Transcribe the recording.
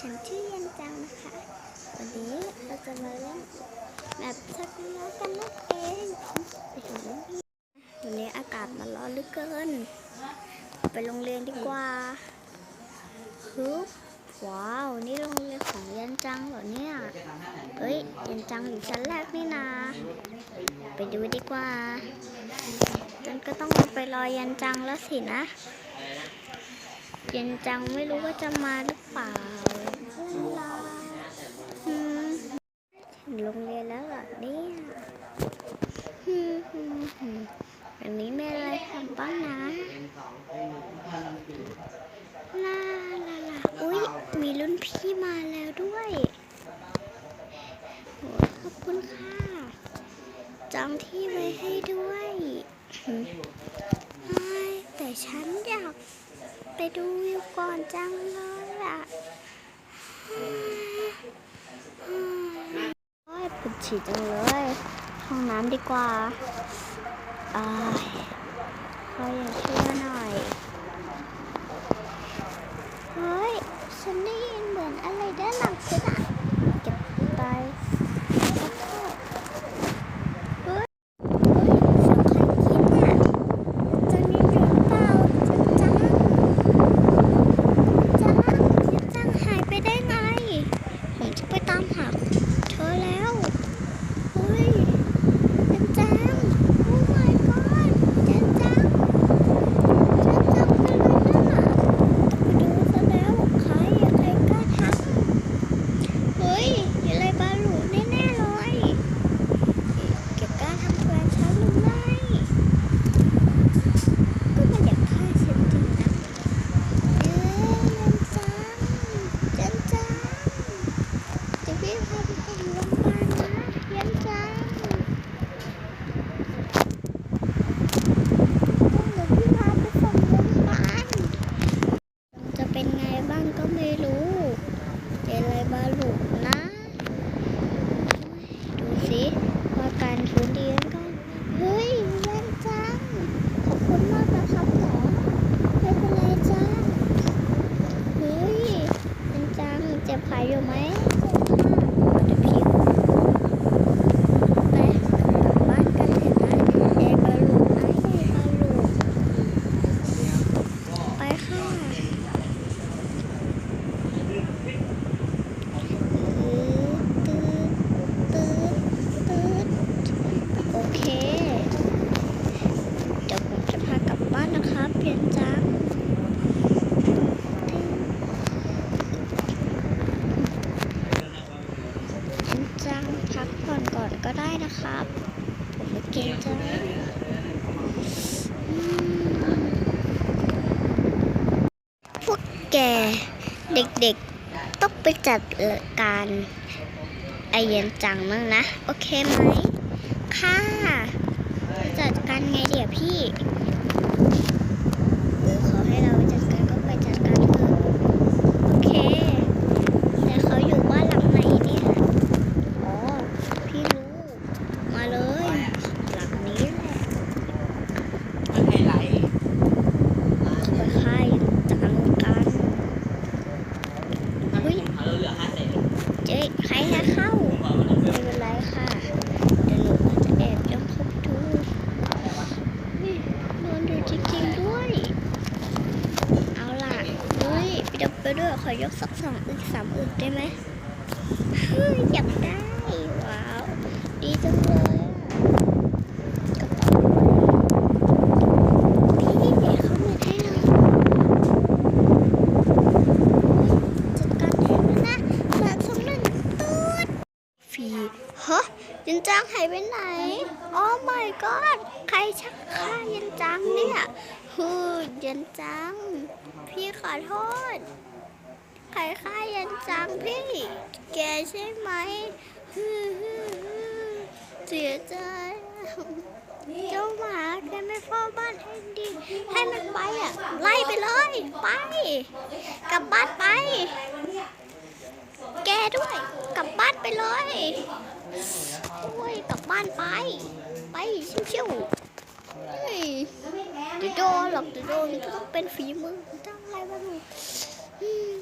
ฉันชื่อย็นจังนะคะ วันนี้เราจะมาเล่นแบบสักน้อยกันนั่นเองไปถึงวันนี้อากาศมันร้อนเหลือเกิน ไปโรงเรียนดีกว่าฮึบว้าว นี่โรงเรียนของย็นจังเหรอเนี่ยเฮ้ยย็นจังอยู่ชั้นแรกนี่นา ไปดูดีกว่าจันก็ต้องไปรอย็นจังแล้วสินะ เย็นจังไม่รู้ว่าจะมาหรือเปล่าลาอืมถึงโรงเรียนแล้วเหรอเนี่ยอืมอืมอืมวันนี้แม่อะไรทำบ้างนะลาลาลาอุ๊ยมีรุ่นพี่มาแล้วด้วยโหขอบคุณค่ะจองที่ไว้ให้ด้วยอืมเฮ้ยแต่ฉันอยาก ไปดูวิวก่อนจังเลยอะโอ้ยปวดฉี่จังเลย ห้องน้ำดีกว่าอ่ายขาอย่าเชื่อหน่อย เฮ้ย ฉันได้ยินเหมือนอะไรด้านหลังฉัน ก็ได้นะครับ ผมไม่เกรงใจอืมพวกแกเด็กๆ ต้องไปจัดการไอเย็นจังมั่งนะ โอเคไหม ค่ะ จัดการไงเดี๋ยวพี่หรือขอให้เราจัดการก็ไปจัดการเถอะโอเค แต่เขาอยู่บ้านหลังไหนเนี่ย อ๋อ พี่รู้ มาเลย หลังนี้แหละเขาไปค่ายจังกันเฮ้ยเจ๊ใครให้เข้า ไม่เป็นไรค่ะ เดี๋ยวหนูอาจจะแอบย่องเข้าไปดูนี่นอนอยู่จริงๆด้วย เอาล่ะเฮ้ยไปดับไปด้วย ข อยกสักสองอึกสามอึกได้ไหมยอยากได้ ว้าว ดีจังเลยกระเป๋าพี่เดี๋ยวเขามาให้เราจัดการแทนแล้วนะสามสองหนึ่งตูดฟีฮะยันจังหายไปไหน โอ้ my god ใครชักฆ่ายันจังเนี่ยฮือยันจัง พี่ขอโทษ ใครฆ่ายันจังพี่ แกใช่ไหมเสียใจเจ้าหมาแกไม่เฝ้าบ้านให้ดี ให้มันไปอะ ไล่ไปเลย ไป กลับบ้านไป แกด้วย กลับบ้านไปเลย โอ้ย กลับบ้านไป ไปชิวๆเฮ้ยเดี๋ยวโดนหรอกเดี๋ยวโดนก็ต้องเป็นฝีมือตั้งอะไรบ้างอืม